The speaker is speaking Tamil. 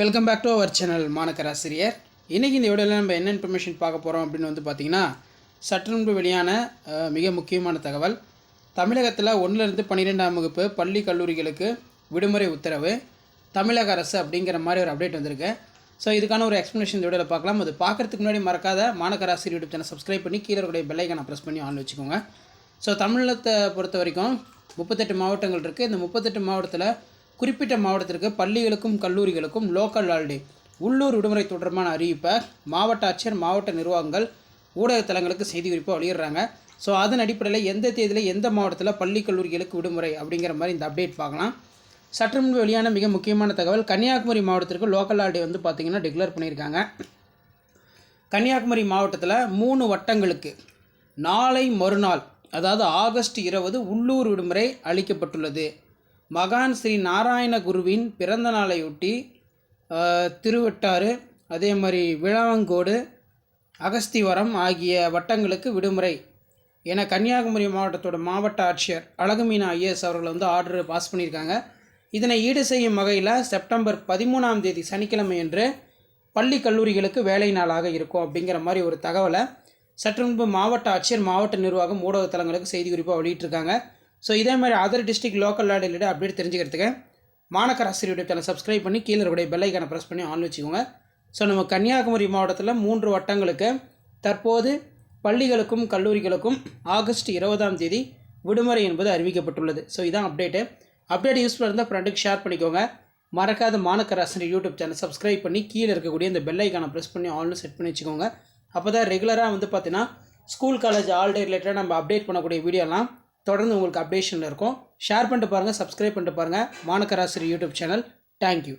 Welcome back to our channel மாணக்கராசிரியர் இன்றைக்கி இந்த வீடியோவில் நம்ம என்ன இன்ஃபர்மேஷன் பார்க்க போகிறோம் அப்படின்னு வந்து பார்த்திங்கன்னா சற்று முன்பு வெளியான மிக முக்கியமான தகவல். தமிழகத்தில் ஒன்றிலிருந்து பன்னிரெண்டாம் வகுப்பு பள்ளி கல்லூரிகளுக்கு விடுமுறை உத்தரவு. தமிழக அரசு அப்படிங்கிற மாதிரி ஒரு அப்டேட் வந்திருக்கு. ஸோ இதுக்கான ஒரு எக்ஸ்ப்ளனேஷன் இந்த வீடியோவில் பார்க்கலாம். அது பார்க்குறதுக்கு முன்னாடி மறக்காத மாணக்கராசிரியர் யூடியூப் சேனல் சப்ஸ்கிரைப் பண்ணி கீழே இருக்கிற பெல்லைக்கான ப்ரெஸ் பண்ணி ஆன் வச்சுக்கோங்க. ஸோ தமிழகத்தை பொறுத்த வரைக்கும் முப்பத்தெட்டு மாவட்டங்கள் இருக்குது இந்த முப்பத்தெட்டு மாவட்டத்தில் குறிப்பிட்ட மாவட்டத்திற்கு பள்ளிகளுக்கும் கல்லூரிகளுக்கும் லோக்கல் ஹாலிடே உள்ளூர் விடுமுறை தொடர்பான அறிவிப்பை மாவட்ட ஆட்சியர் மாவட்ட நிர்வாகங்கள் ஊடகத்தலங்களுக்கு செய்தி குறிப்பாக வெளியிடுறாங்க. ஸோ அதன் அடிப்படையில் எந்த தேதியில் எந்த மாவட்டத்தில் பள்ளி கல்லூரிகளுக்கு விடுமுறை அப்படிங்கிற மாதிரி இந்த அப்டேட் பார்க்கலாம். சற்று முன்பு வெளியான மிக முக்கியமான தகவல் கன்னியாகுமரி மாவட்டத்திற்கு லோக்கல் ஹாலிடே வந்து பார்த்திங்கன்னா டிக்ளேர் பண்ணியிருக்காங்க. கன்னியாகுமரி மாவட்டத்தில் மூணு வட்டங்களுக்கு நாளை மறுநாள் அதாவது ஆகஸ்ட் இருபது உள்ளூர் விடுமுறை அளிக்கப்பட்டுள்ளது. மகான் ஸ்ரீ நாராயண குருவின் பிறந்த நாளையொட்டி திருவட்டாறு அதே மாதிரி விழாவங்கோடு அகஸ்திவரம் ஆகிய வட்டங்களுக்கு விடுமுறை என கன்னியாகுமரி மாவட்டத்தோட மாவட்ட ஆட்சியர் அழகுமீனா ஐஏஎஸ் அவர்கள் வந்து ஆர்டர் பாஸ் பண்ணியிருக்காங்க. இதனை ஈடு செய்யும் வகையில் செப்டம்பர் பதிமூணாம் தேதி சனிக்கிழமை பள்ளி கல்லூரிகளுக்கு வேலை நாளாக இருக்கும் அப்படிங்கிற மாதிரி ஒரு தகவலை சற்று முன்பு மாவட்ட ஆட்சியர் மாவட்ட நிர்வாகம் ஊடகத்தலங்களுக்கு செய்தி குறிப்பாக வெளியிட்டிருக்காங்க. ஸோ இதே மாதிரி அதர் டிஸ்ட்ரிக் லோக்கல் லாடிலிட அப்டேட் தெரிஞ்சுக்கிறதுக்கு மாநகராசிரியர் யூடியூப் சேனல் சப்ஸ்கிரைப் பண்ணி கீழே இருக்கக்கூடிய பெல்லைக்கான ப்ரெஸ் பண்ணி ஆன் வச்சுக்கோங்க. ஸோ நம்ம கன்னியாகுமரி மாவட்டத்தில் மூன்று வட்டங்களுக்கு தற்போது பள்ளிகளுக்கும் கல்லூரிகளுக்கும் ஆகஸ்ட் இருபதாம் தேதி விடுமுறை என்பது அறிவிக்கப்பட்டுள்ளது. ஸோ இதான் அப்டேட்டு அப்டேட் யூஸ்ஃபுல்லாக இருந்தால் ஃப்ரெண்டுக்கு ஷேர் பண்ணிக்கோங்க. மறக்காத மாநகராசிரியர் யூடியூப் சேனல் சப்ஸ்கிரைப் பண்ணி கீழே இருக்கக்கூடிய இந்த பெல்லைக்கான ப்ரெஸ் பண்ணி ஆன்லைன் செட் பண்ணி வச்சுக்கோங்க. அப்போ தான் ரெகுலராக வந்து பார்த்தீங்கன்னா ஸ்கூல் காலேஜ் ஆல்டே ரிலேட்டடாக நம்ம அப்டேட் பண்ணக்கூடிய வீடியோலாம் தொடர்ந்து உங்களுக்கு அப்டேஷனில் இருக்கும். ஷேர் பண்ணிட்டு பாருங்கள் சப்ஸ்கிரைப் பண்ணிட்டு பாருங்கள் மாணக்கராசிரி யூடியூப் சேனல். தேங்க்யூ